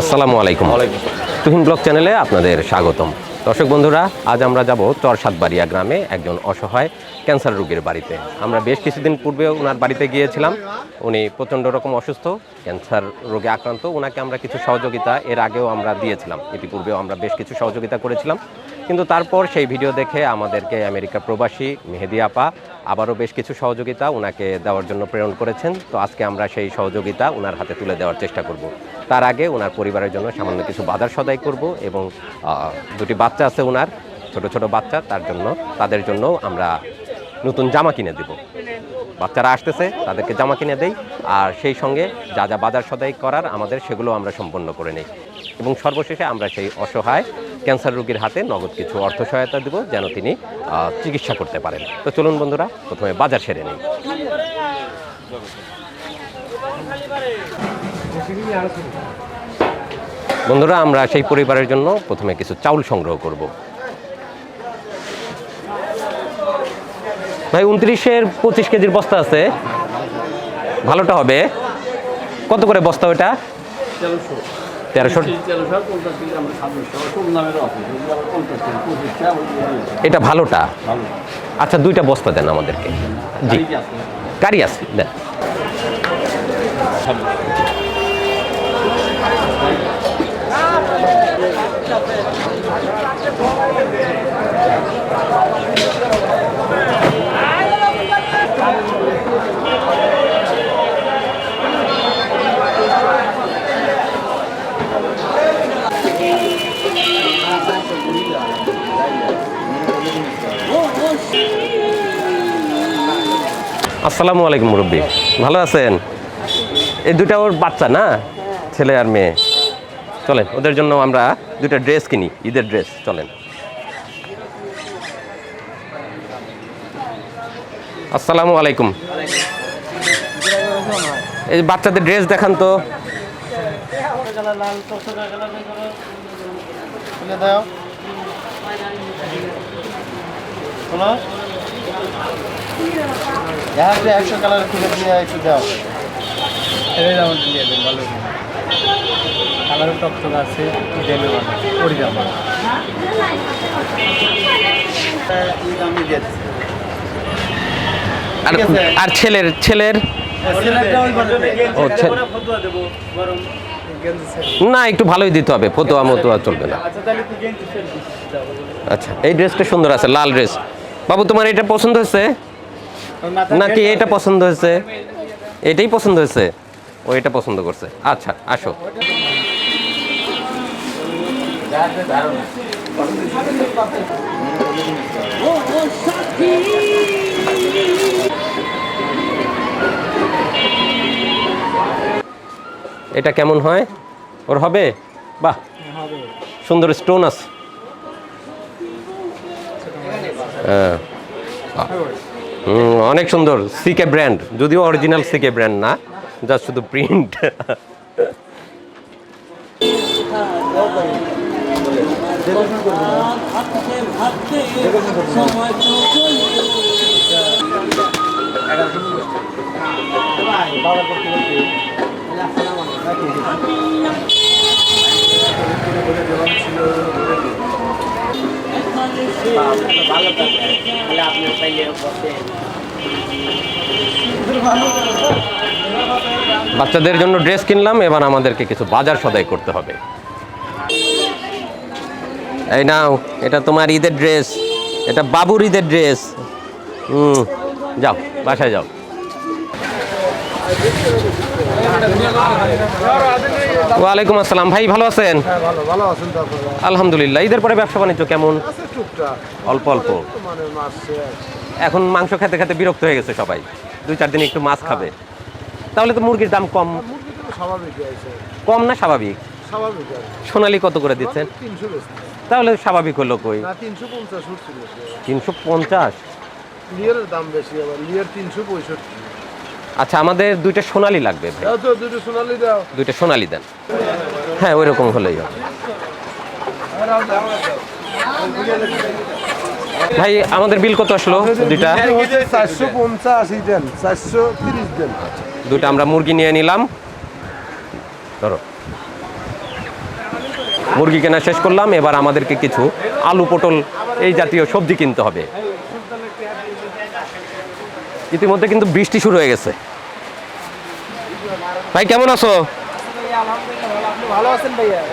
আসসালামু আলাইকুম। তুহিন ব্লগ চ্যানেলে আপনাদের স্বাগতম। দর্শক বন্ধুরা, আজ আমরা যাব চর সাতবাড়িয়া গ্রামে একজন অসহায় ক্যান্সার রোগীর বাড়িতে। আমরা বেশ কিছুদিন পূর্বে ওনার বাড়িতে গিয়েছিলাম। উনি প্রচণ্ড রকম অসুস্থ, ক্যান্সার রোগে আক্রান্ত। ওনাকে আমরা কিছু সহযোগিতা এর আগেও আমরা দিয়েছিলাম। ইতিপূর্বেও আমরা বেশ কিছু সহযোগিতা করেছিলাম। কিন্তু তারপর সেই ভিডিও দেখে আমাদেরকে আমেরিকা প্রবাসী মেহেদি আপা আবারও বেশ কিছু সহযোগিতা ওনাকে দেওয়ার জন্য প্রেরণ করেছেন। তো আজকে আমরা সেই সহযোগিতা ওনার হাতে তুলে দেওয়ার চেষ্টা করব। তার আগে ওনার পরিবারের জন্য সামান্য কিছু বাজার সদাই করব এবং দুটি বাচ্চা আছে ওনার ছোট ছোট বাচ্চা, তার জন্য, তাদের জন্য আমরা নতুন জামা কিনে দেব। বাচ্চারা আসতেছে, তাদেরকে জামা কিনে দেই, আর সেই সঙ্গে যা যা বাজার সদাই করার আমাদের সেগুলো আমরা সম্পন্ন করে নিই। এবং সর্বশেষে আমরা সেই অসহায় ক্যান্সার রোগীর হাতে নগদ কিছু অর্থ সহায়তা দেব যেন তিনি চিকিৎসা করতে পারেন। তো চলুন বন্ধুরা, প্রথমে বাজার সেরে নিই। বন্ধুরা, আমরা সেই পরিবারের জন্য প্রথমে কিছু চাউল সংগ্রহ করব। ভাই, উনত্রিশের পঁচিশ কেজির বস্তা আছে। ভালোটা হবে। কত করে বস্তা ওটা তেরোশো এটা ভালোটা? আচ্ছা দুইটা বস্তা দেন আমাদেরকে। জি। গাড়ি আছে দেন। আসসালামু আলাইকুম মুরব্বী। ভালো আছেন? এই দুটা ওর বাচ্চা না? ছেলে আর মেয়ে। চলেন, ওদের জন্য আমরা দুটা ড্রেস কিনি, ঈদের ড্রেস, চলেন। আসসালামু আলাইকুম। এই বাচ্চাদের ড্রেস দেখান তো। দাও একশো কালার খুলে দিয়ে একটু দাও এটাই যেমন দিয়ে দেন ভালো কালারও আছে ডিজাইনও ভালো দিয়ে দিচ্ছি আর আর ছেলের ছেলের? ও না একটু ভালোই দিতে হবে ফতোয়া মতোয়া চলবে না। আচ্ছা আচ্ছা এই ড্রেসটা সুন্দর আছে লাল ড্রেস বাবু তোমার এটা পছন্দ হয়েছে? নাকি এটা পছন্দ হয়েছে? এটাই পছন্দ হয়েছে? ও এটা পছন্দ করছে। আচ্ছা আসো। এটা কেমন হয়? ওর হবে? বাহ। সুন্দর স্টোন আছে। হ্যাঁ। অনেক সুন্দর সিকে ব্র্যান্ড যদিও অরিজিনাল সিকে ব্র্যান্ড না যা শুধু প্রিন্ট বাচ্চাদের জন্য ড্রেস কিনলাম, এবার আমাদেরকে কিছু বাজার সদাই করতে হবে। এই নাও, এটা তোমার ঈদের ড্রেস, এটা বাবুর ঈদের ড্রেস। হুম, যাও, বাসায় যাও। ওয়ালাইকুম আসসালাম। ভাই ভালো আছেন? হ্যাঁ আলহামদুলিল্লাহ। ঈদের পরে ব্যবসা বাণিজ্য কেমন? অল্প অল্প। এখন মাংস খেতে খেতে বিরক্ত হয়ে গেছে সবাই। দুই চার দিন একটু মাছ খাবে। তাহলে তো মুরগির দাম কম। কম না স্বাভাবিক? সোনালি কত করে দিচ্ছেন? তাহলে স্বাভাবিক হলো কই? তিনশো পঞ্চাশ তিনশো পঞ্চাশ? লিয়ারের দাম বেশি আবার লিয়ার তিনশো পঁয়ষট্টি। আচ্ছা আমাদের দুইটা সোনালি লাগবে ভাই। দাও। দুইটা সোনালি দেন। হ্যাঁ ওই রকম হলেই হবে। ভাই আমাদের বিল কত আসলো দুইটা? চারশো পঞ্চাশ দেন চারশো তিরিশ দেন দুইটা আমরা মুরগি নিয়ে নিলাম। ধরো। মুরগি কেনা শেষ করলাম এবার আমাদেরকে কিছু আলু পটল এই জাতীয় সবজি কিনতে হবে। ইতিমধ্যে কিন্তু বৃষ্টি শুরু হয়ে গেছে। ভাই, কেমন আছো?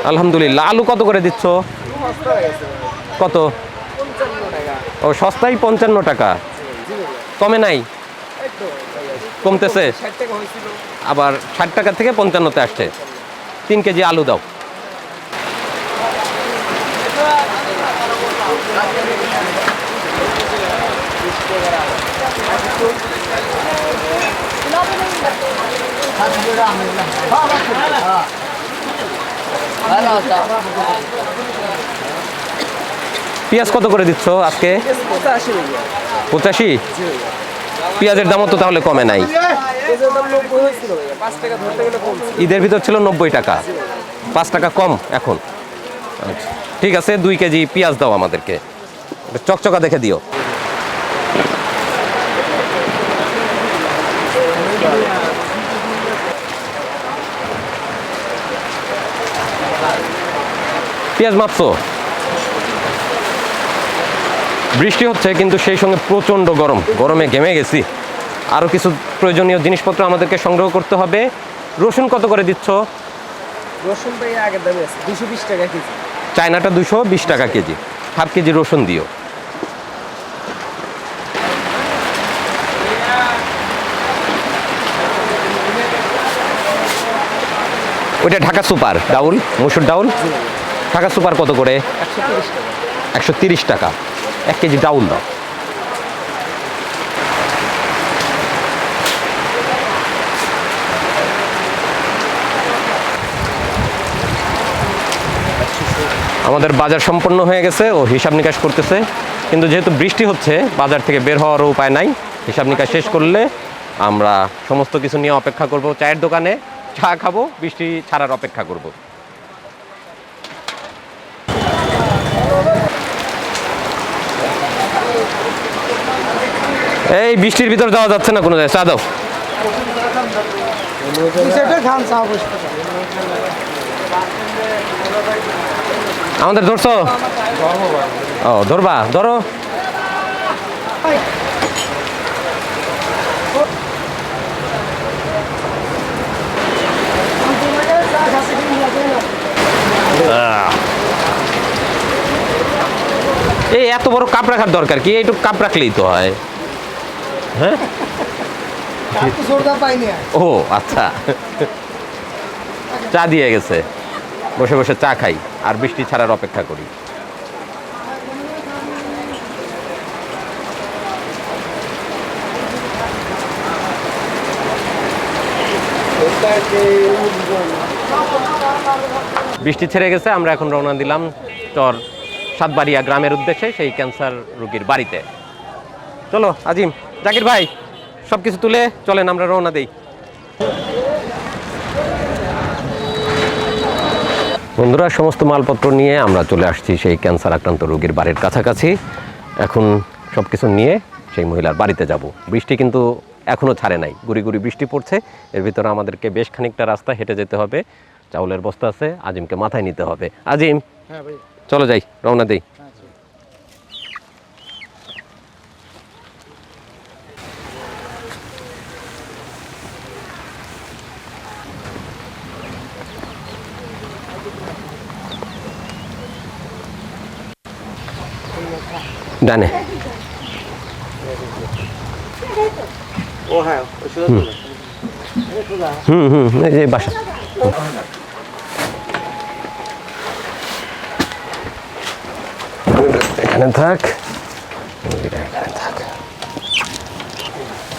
আলহামদুলিল্লাহ। আলু কত করে দিচ্ছ? কত? ও সস্তাই পঞ্চান্ন টাকা। কমে নাই? কমতেছে? আবার ষাট টাকা থেকে পঞ্চান্নতে আসছে। তিন কেজি আলু দাও। পেঁয়াজ কত করে দিচ্ছ আজকে? পঁচাশি? পেঁয়াজের দামও তো তাহলে কমে নাই। ঈদের ভিতর ছিল নব্বই টাকা। পাঁচ টাকা কম এখন। আচ্ছা ঠিক আছে, দুই কেজি পেঁয়াজ দাও আমাদেরকে। চকচকা দেখে দিও। পেঁয়াজ মাপছো বৃষ্টি হচ্ছে কিন্তু সেই সঙ্গে প্রচণ্ড গরম। গরমে ঘেমে গেছি। আরও কিছু প্রয়োজনীয় জিনিসপত্র আমাদেরকে সংগ্রহ করতে হবে। রসুন কত করে দিচ্ছ? রসুন ভাইয়া আগের দামে আছে দুশো বিশ টাকা কেজি। চায়নাটা দুশো বিশ টাকা কেজি। হাফ কেজি রসুন দিও। ওইটা ঢাকা সুপার ডাউল মুসুর ডাউল? ঢাকা সুপার কত করে? একশো তিরিশ টাকা। এক কেজি ডাউল দাও। আমাদের বাজার সম্পন্ন হয়ে গেছে ও হিসাব নিকাশ করতেছে। কিন্তু যেহেতু বৃষ্টি হচ্ছে, বাজার থেকে বের হওয়ারও উপায় নাই। হিসাব নিকাশ শেষ করলে আমরা সমস্ত কিছু নিয়ে অপেক্ষা করব। চায়ের দোকানে চা খাব, বৃষ্টি ছাড়ার অপেক্ষা করব। এই বৃষ্টির ভিতর যাওয়া যাচ্ছে না কোনো জায়গায়। চা দাও। আমাদের ধরছো? ও ধরবা ধরো। এই এত বড় কাপ রাখার দরকার কি? এইটুকু কাপ রাখলেই তো হয়। হ্যাঁ? ও আচ্ছা। চা দিয়ে গেছে। বসে বসে চা খাই আর বৃষ্টি ছাড়ার অপেক্ষা করি। বৃষ্টি ছেড়ে গেছে আমরা এখন রওনা দিলাম চর সাতবাড়িয়া গ্রামের উদ্দেশ্যে সেই ক্যান্সার রোগীর বাড়িতে। চলো আজিম। জাকির ভাই সব কিছু তুলে চলেন আমরা রওনা দেই। বন্ধুরা সমস্ত মালপত্র নিয়ে আমরা চলে আসছি সেই ক্যান্সার আক্রান্ত রোগীর বাড়ির কাছাকাছি। এখন সব কিছু নিয়ে সেই মহিলার বাড়িতে যাব। বৃষ্টি কিন্তু এখনও ছাড়ে নাই। গুড়ি গুড়ি বৃষ্টি পড়ছে। এর ভিতরে আমাদেরকে বেশ খানিকটা রাস্তা হেঁটে যেতে হবে। চাউলের বস্তা আছে আজিমকে মাথায় নিতে হবে। আজিম হ্যাঁ ভাই। চলো যাই রওনা দেই। ডানে। ও হ্যাঁ ওই সোজা সোজা হুম হুম এই যে বাসা। এখানে থাক। এখানে থাক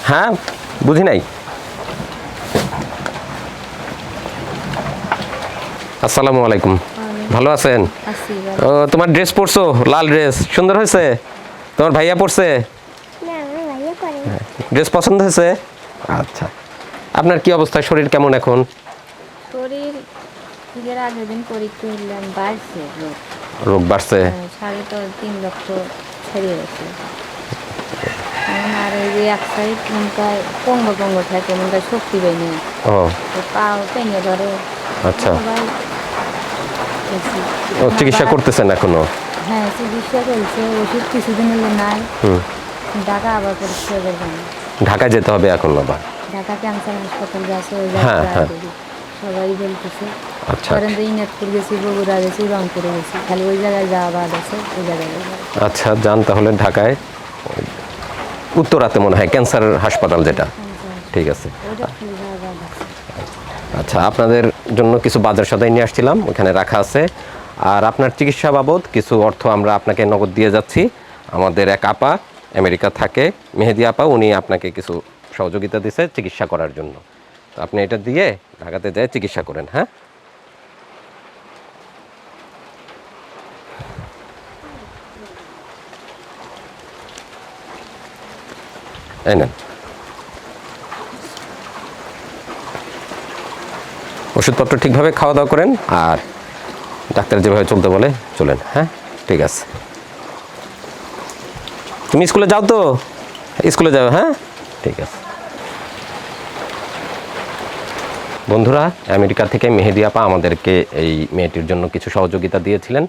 হ্যাঁ বুঝি নাই। আসসালামু আলাইকুম। ভালো আছেন? ও তোমার ড্রেস পরছো? লাল ড্রেস সুন্দর হয়েছে? তোমার ভাইয়া করে ড্রেস পছন্দ হয়েছে? আচ্ছা। আপনার কি অবস্থা? শরীর কেমন এখন? শরীর আগের দিন পরীক্ষা হইলাম বাড়ছে রোগ। বাড়ছে? সাড়ে তো তিন লক্ষ ছেড়ে গেছে। আর এই যে এক সাইড মনকায় পঙ্গ পঙ্গ থাকে মনকায় শক্তি পাইনি ও। পাও ধরে। আচ্ছা। ও চিকিৎসা করতেছেন এখনও? হ্যাঁ চিকিৎসা চলছে ওষুধ কিছুদিন হলে নাই। ঢাকা আবার করবেন ঢাকায় যেতে হবে এখন আবার? ঢাকা ক্যান্সার হাসপাতাল গেছে ওই হ্যাঁ, হ্যাঁ। সবাই বলতেছে। আচ্ছা। ধরেন ইনাতপুর গেছি বগুড়া গেছি রংপুরে গেছি। খালি ওই জায়গায় যাওয়া বাদ আছে ওই জায়গায় আচ্ছা যান তাহলে ঢাকায়। উত্তরাতে মনে হয় ক্যান্সার হাসপাতাল যেটা। ঠিক যাওয়া বাদ আছে। আচ্ছা আপনাদের জন্য কিছু বাজার সদাই নিয়ে আসছিলাম ওখানে রাখা আছে। আর আপনার চিকিৎসা বাবদ কিছু অর্থ আমরা আপনাকে নগদ দিয়ে যাচ্ছি। আমাদের এক আপা আমেরিকা থাকে, মেহেদি আপা, উনি আপনাকে কিছু সহযোগিতা দিছে চিকিৎসা করার জন্য। তো আপনি এটা দিয়ে ঢাকাতে যেয়ে চিকিৎসা করেন হ্যাঁ? ওষুধপত্র ঠিকভাবে খাওয়া দাওয়া করেন আর ডাক্তার যেভাবে চলতে বলে, চলেন হ্যাঁ? ঠিক আছে। তুমি স্কুলে যাও তো? স্কুলে যাও হ্যাঁ? ঠিক আছে। বন্ধুরা, আমেরিকা থেকে মেহেদি আপা আমাদেরকে এই মেয়েটির জন্য কিছু সহযোগিতা দিয়েছিলেন।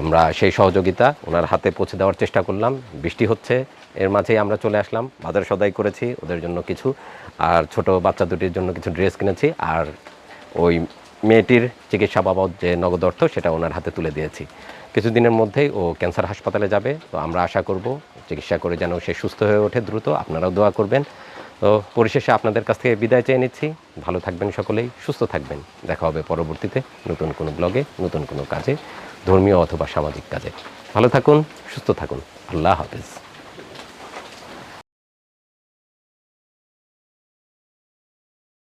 আমরা সেই সহযোগিতা ওনার হাতে পৌঁছে দেওয়ার চেষ্টা করলাম। বৃষ্টি হচ্ছে, এর মাঝেই আমরা চলে আসলাম। বাজার সদাই করেছি, ওদের জন্য কিছু। আর ছোট বাচ্চা দুটির জন্য কিছু ড্রেস কিনেছি। আর ওই মেয়েটির চিকিৎসা বাবদ যে নগদ অর্থ, সেটা ওনার হাতে তুলে দিয়েছি। কিছুদিনের মধ্যেই ও ক্যান্সার হাসপাতালে যাবে। তো আমরা আশা করব, চিকিৎসা করে যেন সে সুস্থ হয়ে ওঠে দ্রুত। আপনারাও দোয়া করবেন। তো পরিশেষে আপনাদের কাছ থেকে বিদায় চেয়ে নিচ্ছি। ভালো থাকবেন সকলেই, সুস্থ থাকবেন। দেখা হবে পরবর্তীতে নতুন কোনো ব্লগে, নতুন কোনো কাজে, ধর্মীয় অথবা সামাজিক কাজে। ভালো থাকুন, সুস্থ থাকুন। আল্লাহ হাফিজ।